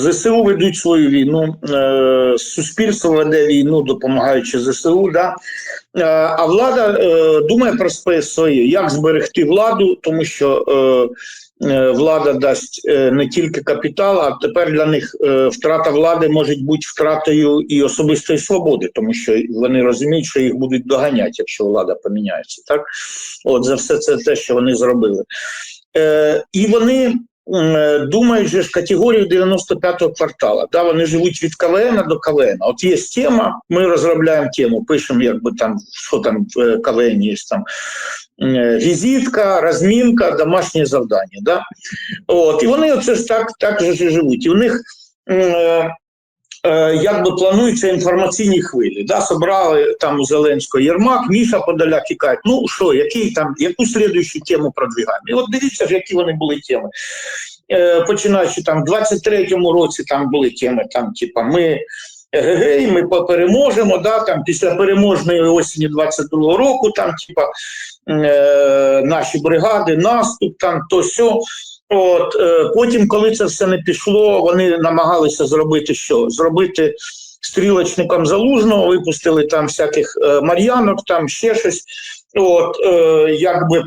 ЗСУ ведуть свою війну, е, суспільство веде війну, допомагаючи ЗСУ. Да? Е, а влада е, думає про своє як зберегти владу, тому що влада дасть не тільки капітал, а тепер для них втрата влади може бути втратою і особистої свободи, тому що вони розуміють, що їх будуть доганяти, якщо влада поміняється. Так, от за все це те, що вони зробили. Е, і вони е, думають же ж категорію 95-го квартала. Да, вони живуть від КВН до КВН. От є тема, ми розробляємо тему, пишемо, якби там, що там в е, КВН є там. е, Візитка, розмінка, домашнє завдання. Да? От, і вони оце ж так, так же живуть. І в них якби плануються інформаційні хвилі. Да? Собрали там у Зеленського Єрмак, Міша Подоляк і кажуть, ну що, який там, яку слідуючу тему продвигаємо? І от дивіться ж, які вони були теми. Е, починаючи там в 23-му році там були теми, там, типа, ми егегей, ми переможемо, да, там, після переможної осені 22-го року, там, типа, е, наші бригади, наступ, там, то сьо. От, е, потім, коли це все не пішло, вони намагалися зробити що? Зробити стрілочником залужного, випустили там всяких е, мар'янок, там ще щось. От, е, якби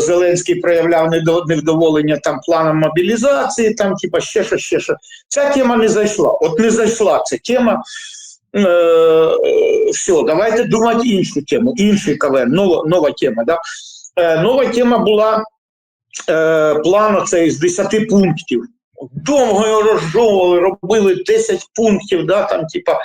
Зеленський проявляв невдоволення там планом мобілізації, там, типа ще що, ще що. Ця тема не зайшла. От не зайшла ця тема. Е, все, давайте думати іншу тему, інший КВН, нова, нова тема. Да? Е, нова тема була е, план оцей з 10 пунктів. Довго його розжовували, робили 10 пунктів, да, там, типа,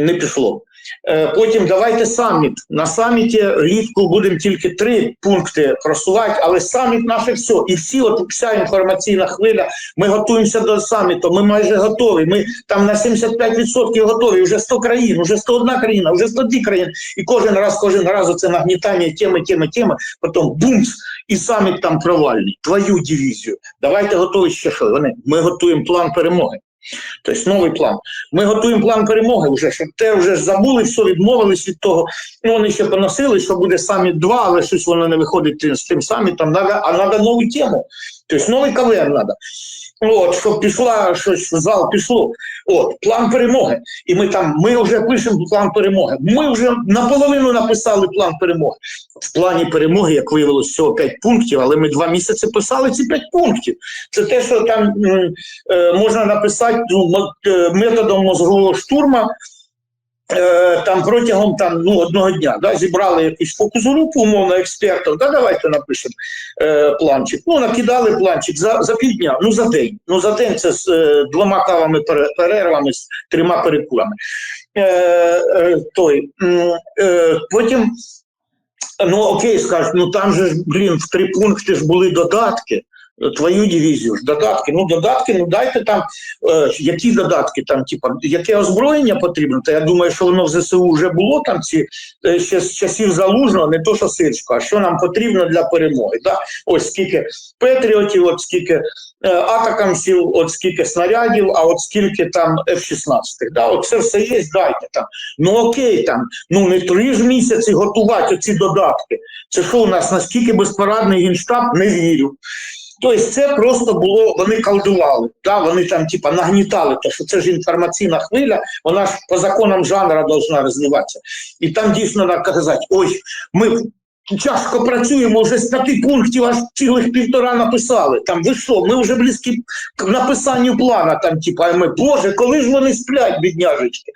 не пішло. Е, Потім давайте саміт. На саміті влітку будемо тільки три пункти просувати, але саміт наше все. І всі, от вся інформаційна хвиля, ми готуємося до саміту, ми майже готові. Ми там на 75% готові, вже 100 країн, вже 101 країна, вже 102 країни. І кожен раз, кожен раз це нагнітання теми, теми, теми, потім бумс, і саміт там провальний. Твою дивізію. Давайте готові ще що. Вони, ми готуємо план перемоги. Тобто новий план. Ми готуємо план перемоги вже, щоб те вже забули, все, відмовились від того. Ну, вони ще поносили, що буде саміт 2, але щось воно не виходить з тим самітом, а треба нову тему. Тобто новий КВН треба. От, щоб пішла щось в зал пішло. От, план перемоги. І ми там, ми вже пишемо план перемоги. Ми вже наполовину написали план перемоги. В плані перемоги, як виявилось, всього 5 пунктів, але ми два місяці писали ці 5 пунктів. Це те, що там м, е, можна написати ну, е, методом мозгового штурма. Е, там протягом там, ну, одного дня да, зібрали якусь фокус-групу, умовно, експертів, да, давайте напишемо е, планчик. Ну, накидали планчик за, за півдня, ну за день. Ну за день це з е, двома кавами перервами, з трьома перекурами. Е, е, той, е, потім, ну окей, скажуть, ну там же блін, в три пункти ж були додатки. Твою дивізію додатки. Ну, додатки, ну дайте там е, які додатки, там, типа, яке озброєння потрібно. Та я думаю, що воно в ЗСУ вже було там ці е, ще з часів залужного, не то що Сирського, а що нам потрібно для перемоги. Да? Ось скільки патріотів, от скільки е, атакамсів, от скільки снарядів, а от скільки там F-16. Да? От це все є, дайте там. Ну окей, там, ну не три ж місяці готувати оці додатки. Це що у нас наскільки безпорадний генштаб, не вірю. Тобто це просто було, вони колдували, да? вони там типа нагнітали, те, що це ж інформаційна хвиля, вона ж по законам жанра повинна розвиватися. І там дійсно треба казати, ой, ми тяжко працюємо, вже з п'яти пунктів аж цілих півтора написали. Там ви що, ми вже близькі к написанню плана, там, типа, ми, Боже, коли ж вони сплять, бідняжечки.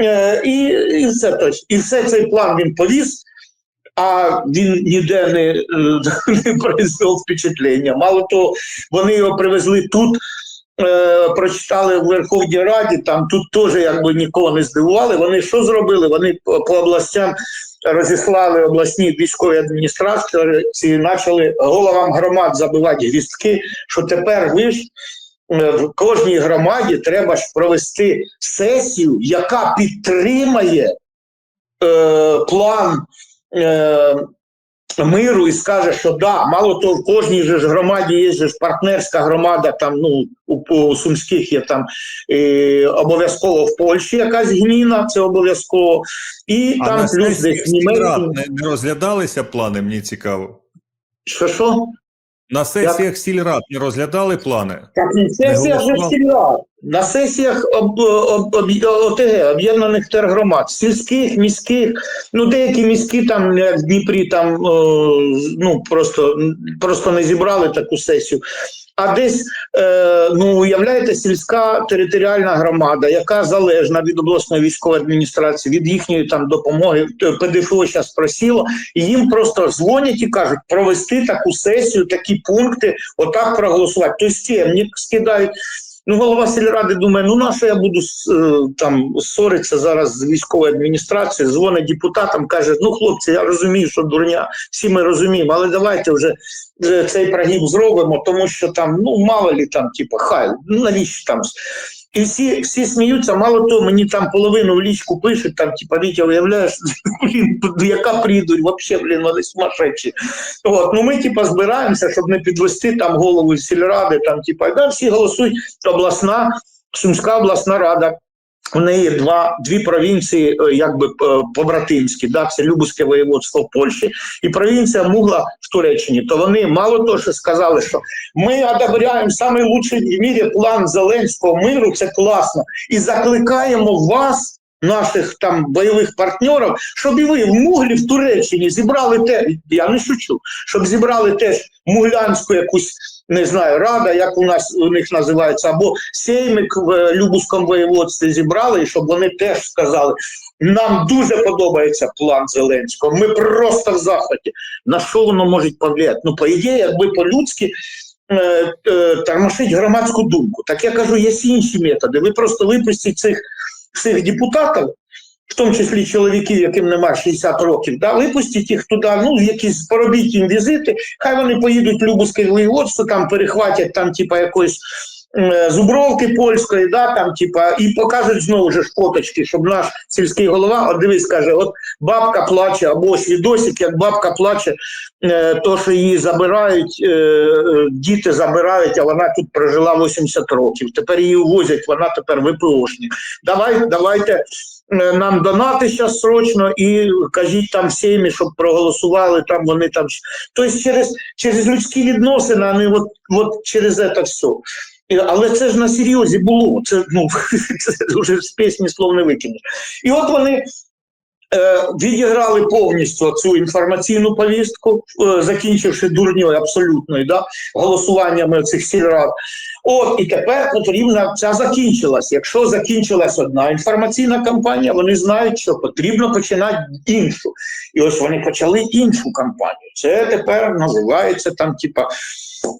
Е, і, і, все, тобто, і все цей план він повіз а він ніде не, е, не произвел впечатлення. Мало того, вони його привезли тут, е, прочитали в Верховній Раді, там тут теж якби нікого не здивували. Вони що зробили? Вони по, областям розіслали обласні військові адміністрації, ці почали головам громад забивати гвістки, що тепер ви ж. е, В кожній громаді треба ж провести сесію, яка підтримає е, план е, миру і скаже, що да, мало того, в кожній же ж громаді є же ж партнерська громада, там ну у, у сумських є там е, обов'язково в Польщі якась гміна, це обов'язково, і А там плюс десь Німеччина. не, не розглядалися плани, мені цікаво. Що що? На сесіях сільрад не розглядали плани. Так, на сесіях же сільрад, на сесіях об, об, об, ОТГ, об'єднаних тергромад, сільських, міських, ну деякі міські там, як в Дніпрі, там о, ну просто, просто не зібрали таку сесію. А десь, е, ну уявляєте, сільська територіальна громада, яка залежна від обласної військової адміністрації, від їхньої там допомоги, ПДФО зараз просіло, і їм просто дзвонять і кажуть провести таку сесію, такі пункти, отак проголосувати. Тобто темник скидають. Ну, голова сільради думає, ну на що я буду е, там ссоритися зараз з військовою адміністрацією, дзвонить депутатам, каже: ну хлопці, я розумію, що дурня, всі ми розуміємо, але давайте вже цей прогіб зробимо, тому що там, ну мало лі там, типу, хай, ну навіщо там. І всі, всі сміються, мало того, мені там половину в лічку пишуть, там, типа, Вітя, уявляєш, блін, яка прийдуть, взагалі, блін, вони сумасшедші. От, ну ми, типа, збираємося, щоб не підвести там голову сільради, там, типа, да, всі голосують, обласна, Сумська обласна рада. У неї два дві провінції, е, якби е, побратимські, да, це Любузьке воєводство в Польщі і провінція Мугла в Туреччині. То вони мало того, що сказали, що ми одобряємо найкращий в мірі план Зеленського миру, це класно, і закликаємо вас. Наших там бойових партнерів, щоб і ви в Муглі в Туреччині зібрали те, я не шучу, щоб зібрали теж муглянську якусь не знаю, рада, як у нас у них називається, або сеймик в е, Любузькому воєводстві зібрали, і щоб вони теж сказали, нам дуже подобається план Зеленського, ми просто в захваті. На що воно може повлияти? Ну, по ідеї, якби по-людськи е, е, тормошить громадську думку. Так я кажу, є інші методи. Ви просто випустіть цих всіх депутатів, в тому числі чоловіків, яким немає 60 років, да, випустіть їх туди, ну, якісь поробіть їм візити, хай вони поїдуть в Любузьке воєводство, там перехватять там, типа, якоїсь е, зубровки польської, да, там, типа, і покажуть знову ж фоточки, щоб наш сільський голова, от дивись, каже, от бабка плаче, або ось відосик, як бабка плаче, е, то, що її забирають, е, діти забирають, а вона тут прожила 80 років. Тепер її увозять, вона тепер ВПОшник. Давай, давайте нам донати зараз срочно і кажіть там всім, щоб проголосували, там вони там. Тобто через, через людські відносини, а не от, от через це все. Але це ж на серйозі було. Це ну це вже з пісні слов не викинеш. І от вони е, відіграли повністю цю інформаційну повістку, е, закінчивши дурньою абсолютною, да, голосуваннями цих сільрад. От і тепер потрібна ця закінчилась. Якщо закінчилась одна інформаційна кампанія, вони знають, що потрібно починати іншу. І ось вони почали іншу кампанію. Це тепер називається там, типа,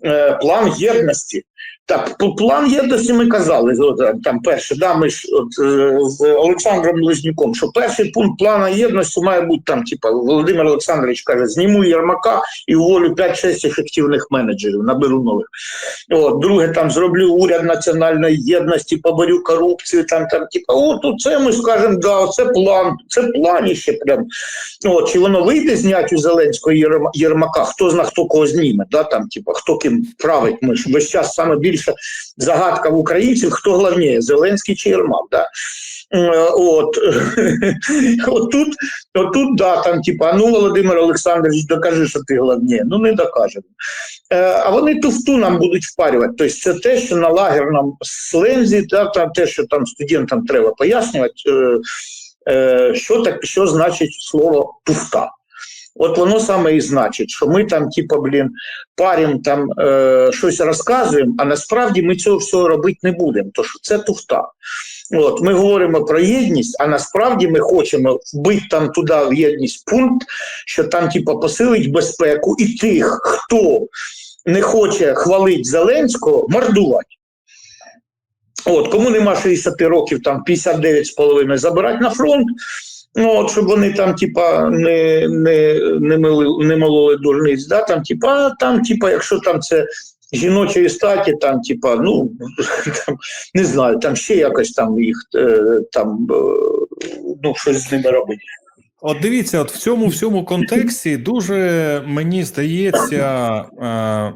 е, план єдності. Так, план єдності ми казали, е, там перше, да, ми ж от, е, з Олександром Лизнюком, що перший пункт плану єдності має бути там, типа, Володимир Олександрович каже, зніму Єрмака і уволю 5-6 ефективних менеджерів, наберу нових. От, друге, там зроблю уряд національної єдності, поборю корупцію, там, там, типа, от це ми скажемо, да, це план, це планіще прям. От, чи воно вийде зняти у Зеленського Єрмака, хто зна, хто кого зніме, да, там, типа, хто ким править, ми ж весь час саме більше загадка в українців, хто головніє, Зеленський чи Єрмак, да. От, от тут, от тут, да, там, типа, ну, Володимир Олександрович, докажи, що ти головніє. Ну, не докажемо. Е, А вони туфту нам будуть впарювати. Тобто це те, що на лагерному слензі, да, там, те, що там студентам треба пояснювати, е, е, що, так, що значить слово туфта. От воно саме і значить, що ми там, типу, блін, парім там е, щось розказуємо, а насправді ми цього всього робити не будемо, тому що це туфта. От, ми говоримо про єдність, а насправді ми хочемо вбити там туди в єдність пункт, що там, типу, посилить безпеку і тих, хто не хоче хвалити Зеленського, мордувати. От, кому нема 60 років, там 59,5 забирати на фронт. Ну, от, щоб вони там, типа, не, не, не, не мололи дурниць, да, там, типа, там, типа, якщо там це жіночої статі, там, типа, ну, там, не знаю, там ще якось там їх е, там, е, ну, щось з ними робити. От дивіться, от в цьому всьому контексті дуже мені здається, е,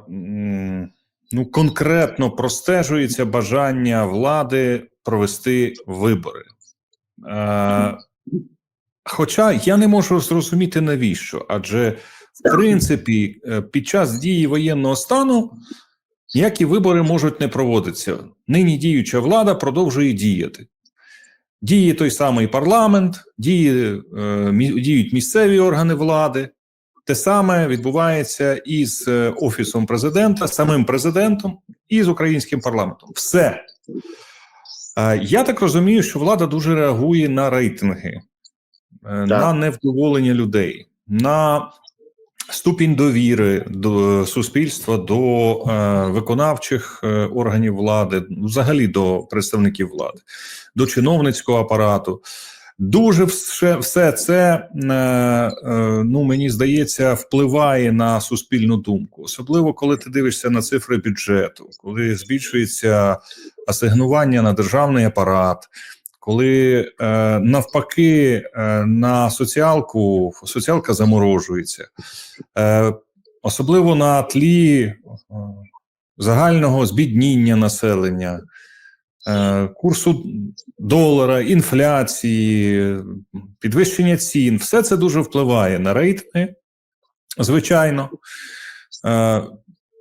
ну конкретно простежується бажання влади провести вибори. Е, хоча я не можу зрозуміти навіщо, адже в принципі, е, під час дії воєнного стану ніякі вибори можуть не проводитися. Нині діюча влада продовжує діяти. Діє той самий парламент, діє, е, діють місцеві органи влади. Те саме відбувається і з е, офісом президента, самим президентом, і з українським парламентом. Все. Я так розумію, що влада дуже реагує на рейтинги, е, на невдоволення людей, на ступінь довіри до суспільства, до е, виконавчих е, органів влади, взагалі до представників влади, до чиновницького апарату. Дуже все, все це, е, е, ну мені здається, впливає на суспільну думку, особливо коли ти дивишся на цифри бюджету, коли збільшується асигнування на державний апарат, коли е, навпаки е, на соціалку соціалка заморожується, е, особливо на тлі е, загального збідніння населення. е, Курсу долара, інфляції, підвищення цін, все це дуже впливає на рейтинги, звичайно. Е,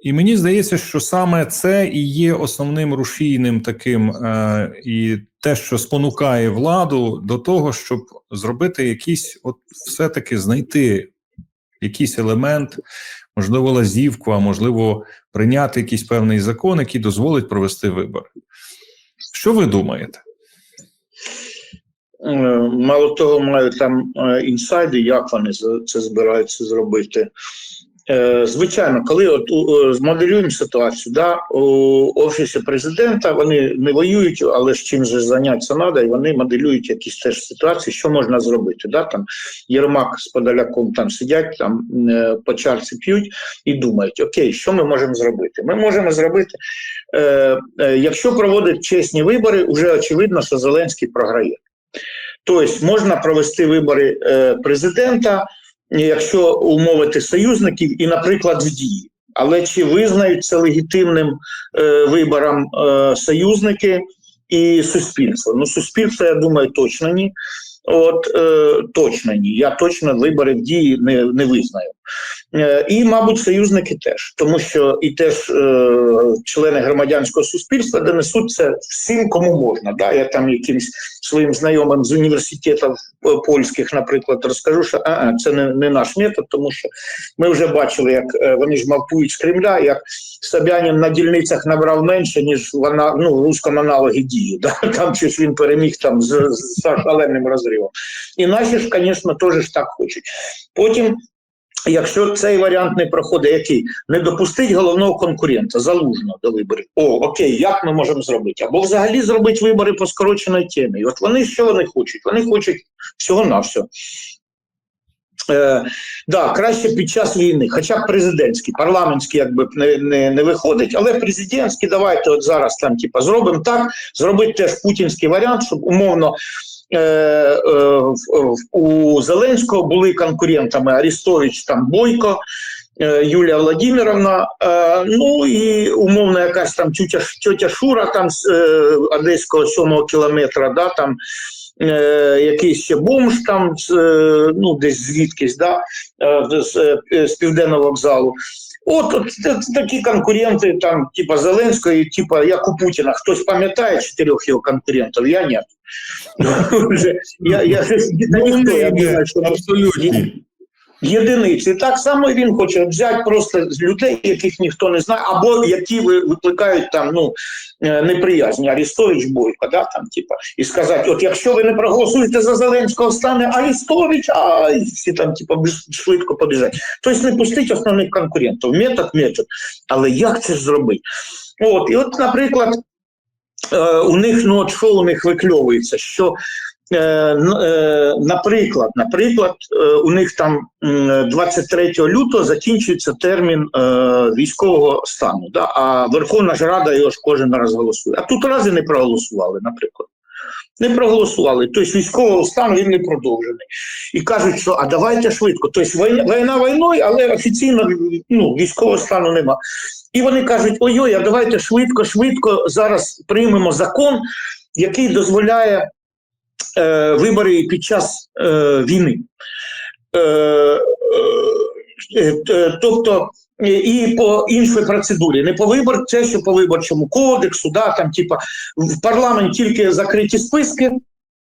і мені здається, що саме це і є основним рушійним таким, е, і те, що спонукає владу до того, щоб зробити якийсь, от все-таки знайти якийсь елемент, можливо, лазівку, а можливо, прийняти якийсь певний закон, який дозволить провести вибори. Що ви думаєте? Е, Мало того, маю там е, інсайди, як вони це збираються зробити. Е, Звичайно, коли от е, змоделюємо ситуацію, да, у офісі президента вони не воюють, але ж чим же зайнятися треба, і вони моделюють якісь теж ситуації, що можна зробити. Да, там Єрмак з Подоляком там сидять, там е, по чарці п'ють і думають, окей, що ми можемо зробити? Ми можемо зробити, е, е, якщо проводять чесні вибори, вже очевидно, що Зеленський програє. Тобто можна провести вибори президента, якщо умовити союзників, і, наприклад, в дії. Але чи визнають це легітимним е, вибором е, союзники і суспільство? Ну, суспільство, я думаю, точно ні. От е, точно ні. Я точно вибори в дії не, не визнаю. Е, і, мабуть, союзники теж, тому що і теж е, члени громадянського суспільства донесуть це всім, кому можна. Да? Я там якимсь своїм знайомим з університетів е, польських, наприклад, розкажу, що а, це не, не наш метод, тому що ми вже бачили, як е, вони ж мавпують з Кремля, як Собянін на дільницях набрав менше, ніж вона ну, в русскому аналогі дії. Да? Там щось він переміг там з, з шаленим розривом. І наші ж, звісно, теж так хочуть. Потім. Якщо цей варіант не проходить, який не допустить головного конкурента залужного до виборів, о, окей, як ми можемо зробити? Або взагалі зробити вибори по скороченої темі. От вони що вони хочуть? Вони хочуть всього на все. Е, да, краще під час війни, хоча б президентський, парламентський якби не, не, не виходить, але президентський, давайте от зараз там, типа, зробимо так, зробити теж путінський варіант, щоб умовно е, е, у Зеленського були конкурентами Арістович, там Бойко, е, Юлія Владимировна, е, ну і умовно якась там тютя, тьотя Шура там з е, одеського сьомого кілометра, да, там е, якийсь ще бомж там е, ну, десь звідкись, да, е, з, е, з південного вокзалу. От, от такі конкуренти, там, типа Зеленського, і типа як у Путіна. Хтось пам'ятає чотирьох його конкурентів? Я ні. Я, ніхто, я думаю, що абсолютно. Єдиниці. Так само він хоче взяти просто з людей, яких ніхто не знає, або які викликають там ну е, неприязні. Арістович Бойко, да, там, типа, і сказати: от якщо ви не проголосуєте за Зеленського, стане Арістович, а всі там, типа, швидко побіжать. Тобто не пустить основних конкурентів. Метод, метод. Але як це зробити? От, і от, наприклад, е, у них ну от що у них викльовується, що наприклад, наприклад, е, у них там 23 лютого закінчується термін е, військового стану, да? а Верховна ж Рада його ж кожен раз голосує. А тут рази не проголосували, наприклад. Не проголосували. Тобто військового стану він не продовжений. І кажуть, що а давайте швидко. Тобто війна війною, але офіційно ну, військового стану нема. І вони кажуть: ой-ой, а давайте швидко, швидко зараз приймемо закон, який дозволяє е, вибори під час е, війни. Е, е, Е, Тобто і по іншій процедурі, не по вибор, це що по виборчому кодексу, да, там, типа, в парламент тільки закриті списки,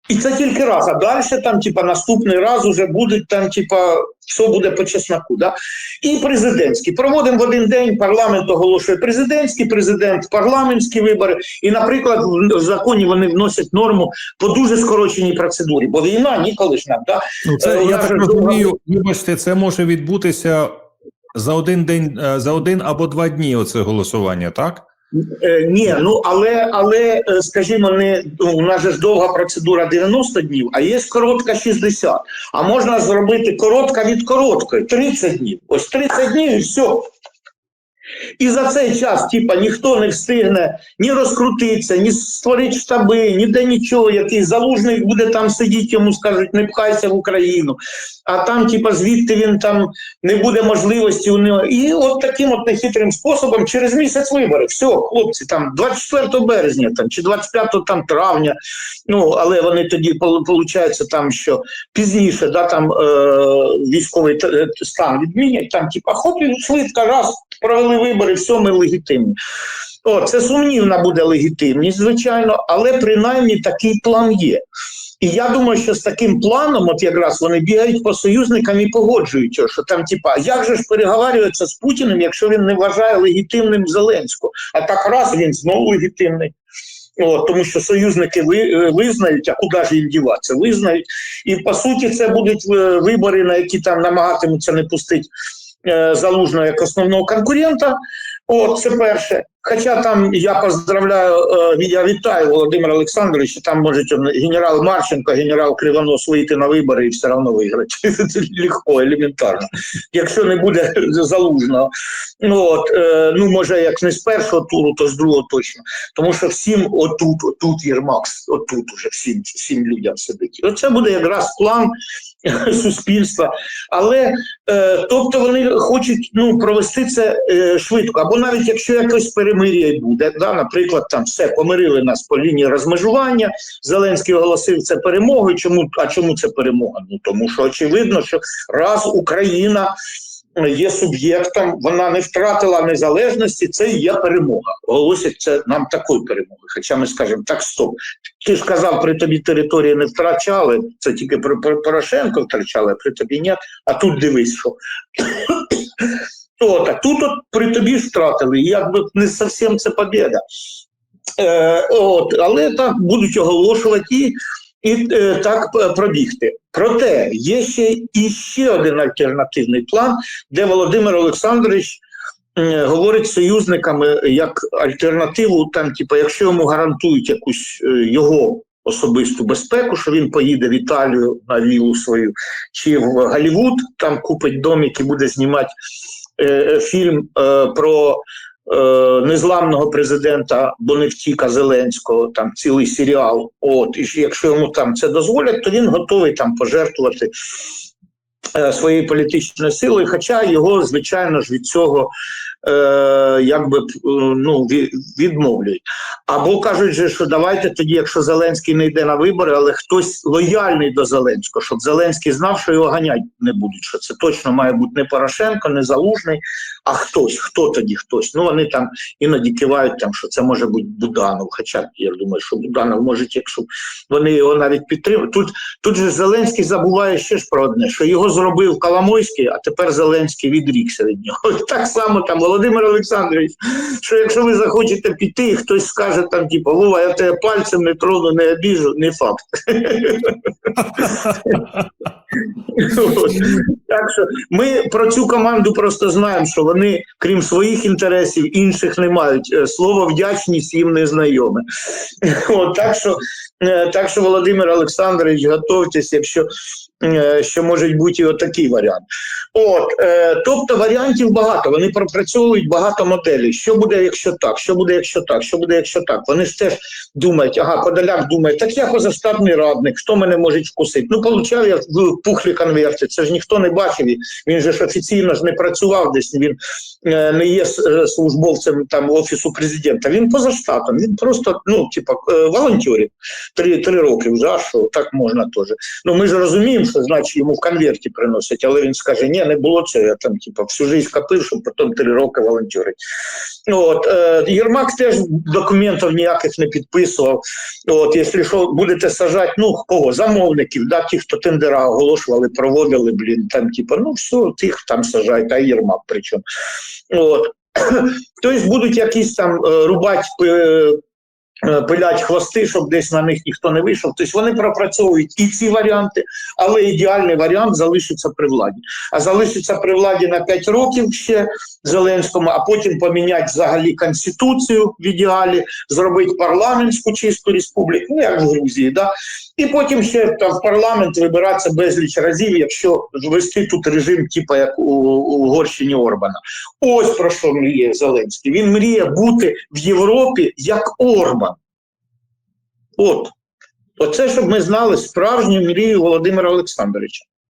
і це тільки раз. А далі там, типа, наступний раз уже будуть там, типа, все буде по чесноку. Да? І президентські. Проводимо в один день, парламент оголошує президентський, президент парламентські вибори. І, наприклад, в законі вони вносять норму по дуже скороченій процедурі, бо війна ніколи ж нам. Да? Ну, Е, це у я нас так розумію. Вибачте, це може відбутися за один день, е, за один або два дні. Оце голосування, так? Е, ні, ну але, але е, скажімо, не ну, у нас же ж довга процедура 90 днів, а є коротка 60. А можна зробити коротка від короткої 30 днів. Ось 30 днів і все. І за цей час, типа, ніхто не встигне ні розкрутитися, ні створити штаби, ніде нічого. Якийсь залужний буде там сидіти, йому скажуть, не пхайся в Україну. А там, типа, звідти він там не буде можливості у нього. І от таким от нехитрим способом через місяць вибори. Все, хлопці, там 24 березня там, чи 25 там, травня. Ну, але вони тоді виходить, там, що пізніше да, там, е, військовий е, стан відмінять, там, типа, хоп, і швидко, раз, провели вибори, все, ми легітимні. О, це сумнівна буде легітимність, звичайно, але принаймні такий план є. І я думаю, що з таким планом, от якраз вони бігають по союзникам і погоджують, що там, типа, як же ж переговарюється з Путіним, якщо він не вважає легітимним Зеленського? А так раз він знову легітимний. От, тому що союзники ви, е, визнають, а куди ж їм діватися? Визнають. І по суті, це будуть е, вибори, на які там намагатимуться не пустити залужного як основного конкурента. От це перше. Хоча там я поздравляю, е, я вітаю Володимира Олександровича, там можуть генерал Марченко, генерал Кривонос вийти на вибори і все одно виграти. Це легко, елементарно. Якщо не буде залужного. Ну, от, е, ну, може, як не з першого туру, то з другого точно. Тому що всім отут, отут Єрмак, отут уже всім, всім людям сидить. Оце буде якраз план суспільства. Але е, тобто вони хочуть ну, провести це е, швидко. Або навіть якщо якось перемир'я й буде, да, наприклад, там все помирили нас по лінії розмежування. Зеленський оголосив це перемогою. Чому а чому це перемога? Ну тому що очевидно, що раз Україна. Є суб'єктом, вона не втратила незалежності, це і є перемога. Оголосять це нам такої перемоги. Хоча ми скажемо, так стоп. Ти ж казав, при тобі території не втрачали, це тільки Порошенко втрачали, а при тобі ні. А тут дивись, що. От, а тут от при тобі втратили, якби не зовсім це побіда. Е, от, але так будуть оголошувати і, е, так пробігти. Проте є ще і ще один альтернативний план, де Володимир Олександрович говорить союзниками як альтернативу, там, типу, якщо йому гарантують якусь е, його особисту безпеку, що він поїде в Італію на вілу свою, чи в Голлівуд, там купить домик і буде знімати фільм е, про е, незламного президента Боневтіка Зеленського, там цілий серіал. От, і якщо йому там це дозволять, то він готовий там пожертвувати е, своєю політичною силою, хоча його, звичайно ж, від цього е, якби е, ну, відмовлюють. Або кажуть, що давайте тоді, якщо Зеленський не йде на вибори, але хтось лояльний до Зеленського, щоб Зеленський знав, що його ганять не будуть. Що це точно має бути не Порошенко, не Залужний, а хтось. Хто тоді хтось? Ну вони там іноді кивають, там, що це може бути Буданов. Хоча я думаю, що Буданов може, якщо вони його навіть підтримують. Тут, тут же Зеленський забуває ще ж про одне, що його зробив Коломойський, а тепер Зеленський відрікся від нього. Так само там Володимир Олександрович, що якщо ви захочете піти, хтось скаже там, типу, Вова, я тебе пальцем не трону, не обіжу, не факт. Так що ми про цю команду просто знаємо, що вони, крім своїх інтересів, інших не мають. Е, Слово вдячність їм не знайоме. От, так, що, е, так що, Володимир Олександрович, готовтесь, якщо що може бути і отакий варіант. От, е, тобто варіантів багато. Вони пропрацьовують багато моделей. Що буде, якщо так? Що буде, якщо так? Що буде, якщо так? Вони ж теж думають, ага, Подоляк думає, так я позаштабний радник, хто мене може вкусити? Ну, получав я в пухлі конверти. Це ж ніхто не бачив. Він же ж офіційно ж не працював десь. Він е, не є е, службовцем там офісу президента. Він поза штатом. Він просто ну, типа е, волонтерів. Три, три роки вже, що так можна теж. Ну ми ж розуміємо, що значить йому в конверті приносять, але він скаже: ні, не було цього. Я там, типа, всю життя копив, щоб потім три роки волонтерить. От е, Єрмак теж документів ніяких не підписував. От, якщо що, будете сажати, ну кого? Замовників, да, ті, хто тендера оголошували, проводили, блін, там, типа, ну все, тих там сажають, а Єрмак причому. Тобто будуть якісь там е, рубати. Е, Пилять хвости, щоб десь на них ніхто не вийшов. Тобто вони пропрацьовують і ці варіанти, але ідеальний варіант залишиться при владі. А залишиться при владі на 5 років ще Зеленському, а потім поміняти взагалі конституцію в ідеалі, зробити парламентську чисту республіку, ну як в Грузії, да? І потім ще там в парламент вибиратися безліч разів, якщо ввести тут режим, типу як у, у Угорщині Орбана. Ось про що мріє Зеленський. Він мріє бути в Європі як Орбан. От. Оце, щоб ми знали справжню мрію Володимира Олександровича.